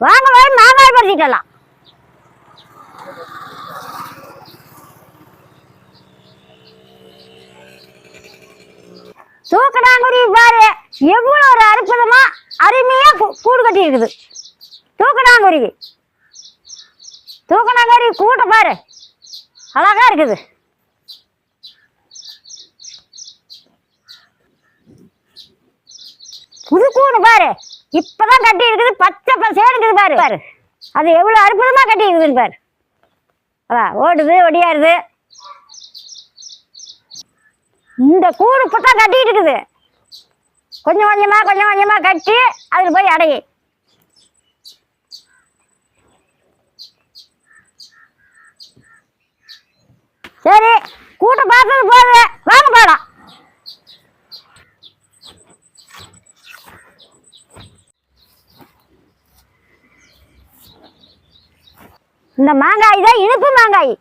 வாங்க வாங்க மாங்காய் பறிச்சிக்கலாம் தூக்கணாங்குருவி பாரு எவ்வளோ ஒரு அற்புதமா அருமையா கூடு கட்டி இருக்குது தூக்கணாங்குருவி தூக்கணாங்குருவி கூட்ட பாரு. அழகா இருக்குது. புது கூடு பாரு. இப்பதான் கட்டி இருக்குது பச்சை பசேன்னு இருக்குது பாரு. பாரு. அது எவ்வளவு அற்புதமா கட்டி இருக்குதுன்னு பாரு. அதான் ஓடுது ஒடியாருது. இந்த கூடு இப்பதான் கட்டிட்டு இருக்குது கொஞ்சம் கொஞ்சமா கொஞ்சம் கொஞ்சமா கட்டி அதுல போய் அடையு சரி கூட்ட பார்த்தது போது வாங்க போலாம். இந்த மாங்காய் தான் இனிப்பு மாங்காய்.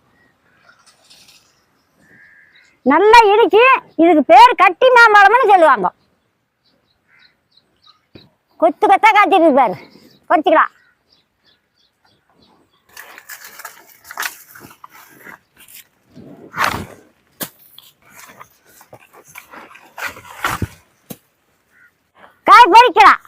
நல்லா இடிச்சு இதுக்கு பேர் கட்டி மாம்பழம்னு சொல்லுவாங்க. கொத்து கொத்தா காய்ச்சிருக்கு பாரு. பறிச்சுக்கலாம். காய் பறிக்கலாம்.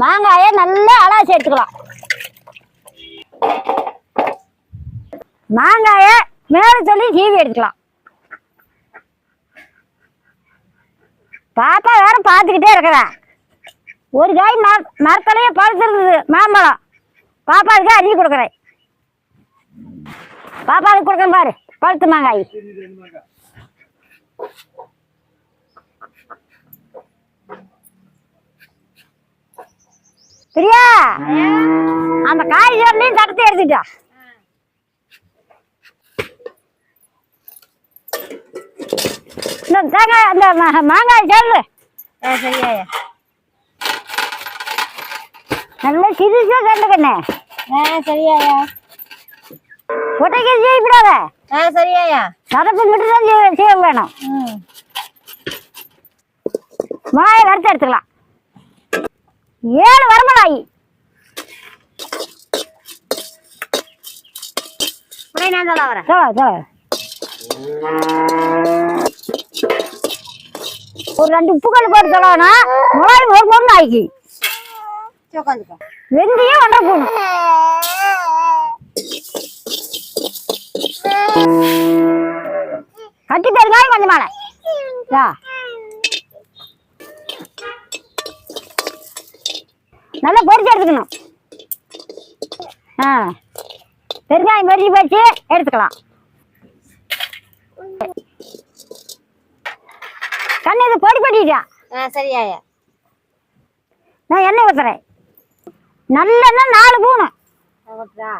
மாங்காயை நல்லா அலாசி எடுத்துக்கலாம். மாங்காயை மேல சொல்லி சீவி எடுத்துக்கலாம் பாப்பா வேற பார்த்துக்கிட்டே இருக்கிறா ஒரு காய் மர மரத்தலையே பழுத்திருந்தது மாம்பழம். பாப்பாவுக்கு அள்ளி கொடுக்குறேன் பாப்பாவுக்கு கொடுக்குறேன் பாரு பழுத்து மாங்காய். பிரியா? அந்த காய் சொல்லி தடுத்து எடுத்துட்டா. இந்த தேங்காய் அந்த மாங்காய் சொல்லு சரியாயா நல்லா சிரிச்சா கண்டுக்கண்ணே சரியாயா. கொட்டைக்கு செய்யக்கூடாத? ஆ சரியாயா. சதப்பு மட்டும் தான் செய்ய வேணும். மாயை வறுத்து எடுத்துக்கலாம். ஏழு வரமலாயி நான் சொல்ல வரேன். ஒரு ரெண்டு உப்புக்கல் போட்டு சொல்லணும் மிளகாய் ஒரு பொண்ணு உட்காந்துக்கோ. வெந்தயம் ஒன்றரை பூணும் கட்டி பெருங்காயம் கொஞ்சம் மேலே. நல்லா பொரிச்சு எடுத்துக்கணும். ஆ. பெருங்காயம் பொரிச்சு வச்சு எடுத்துக்கலாம். கண்ணு இது பொடி பண்ணிட்டா ஆ சரியாயா? நான் எண்ணெய் ஊத்துறேன். நல்லெண்ணெய் நாலு பூணு ஓகேடா.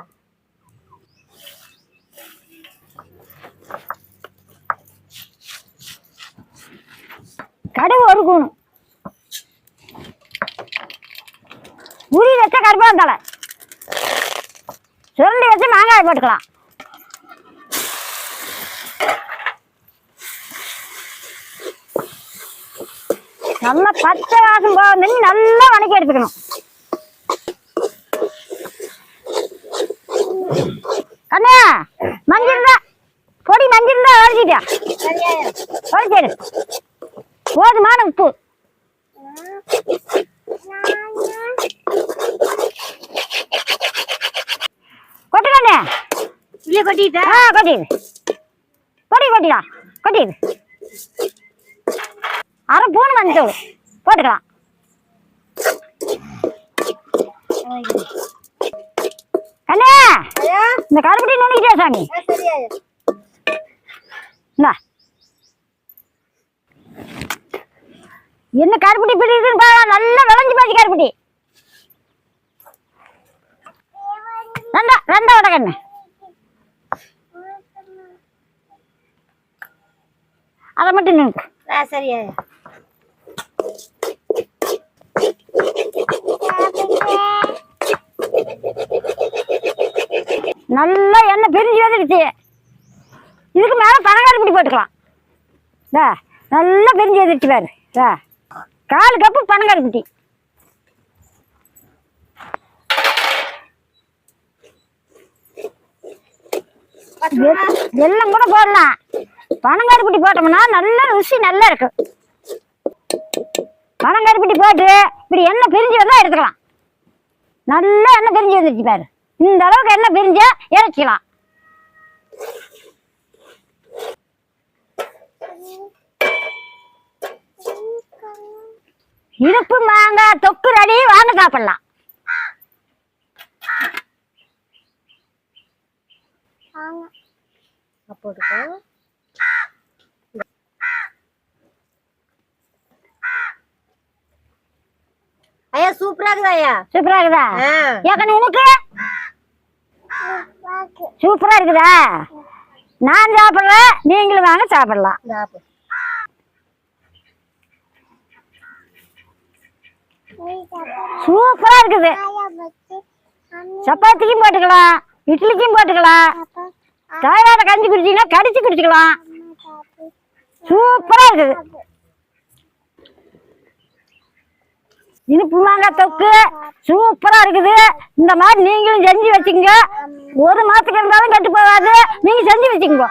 கடுகு ஒரு கூணு உரி வச்ச கருப்பாந்தலை சுருண்டு வச்சு மாங்காய் போட்டுக்கலாம். நல்லா பச்சை வாசம் போகணும்னு நல்லா வணக்கி எடுத்துக்கணும். அண்ணா மஞ்சள் தான் பொடி மஞ்சள் தான் வளைச்சிட்டியா சரியாயா வளைச்சிடு போதுமான உப்பு. கொட்டுக்கண்ணே இல்லையே கொட்டிட்டா? ஆ கொட்டிடு கொட்டி கொட்டிடா. கொட்டிடு அரை பூணு மஞ்சள் போட்டுக்கலாம். கண்ணே! இந்த கருப்பட்டி நுண்ணிக்கிட்டே சாமி? இந்தா. என்ன கருப்பட்டி பிடிக்குதுன்னு பாரு. நல்லா விளைஞ்சு போச்சு கருப்பட்டி. கண்ணு அதை மட்டும் ஆ சரியா நல்லா எண்ணெய் பிரிஞ்சு வந்துடுச்சு இதுக்கு மேலே பனங்காடு பிடி போட்டுக்கலாம் நல்லா பிரிஞ்சு வந்துடுச்சு பாரு கால் கப்பு பனங்காடு பிடி எல்லாம் கூட போடலாம் பனங்காடு குட்டி போட்டோம்னா நல்ல ருசி நல்லா இருக்கு. பனங்காடு குட்டி போட்டு இப்படி எண்ணெய் பிரிஞ்சு வந்தா எடுத்துக்கலாம். நல்லா எண்ணெய் பிரிஞ்சு வந்துருச்சு பாரு. இந்த அளவுக்கு எண்ணெய் பிரிஞ்சா இறக்கிக்கலாம் இனிப்பு மாங்காய் தொக்கு ரெடி வாங்க சாப்பிடலாம். போட்டுக்கோ ஐயா சூப்பரா இருக்குதா ஐயா? சூப்பரா இருக்குதா. ஏக்கன உனக்கு? சூப்பரா இருக்குதா? நான் சாப்பிடுறேன் நீங்களும் வாங்க சாப்பிடலாம். சூப்பரா இருக்குது. சப்பாத்திக்கும் போட்டுக்கலாம் இட்லிக்கும் போட்டுக்கலாம். தாயார கஞ்சி குடிச்சிங்கன்னா கடிச்சு குடிச்சுக்கலாம். சூப்பரா இருக்குது. இனிப்பு மாங்காய் தொக்கு சூப்பரா இருக்குது. இந்த மாதிரி நீங்களும் செஞ்சு வச்சுக்கோங்க. ஒரு மாசத்துக்கு இருந்தாலும் கெட்டு போகாது. நீங்க செஞ்சு வச்சுக்கோங்க.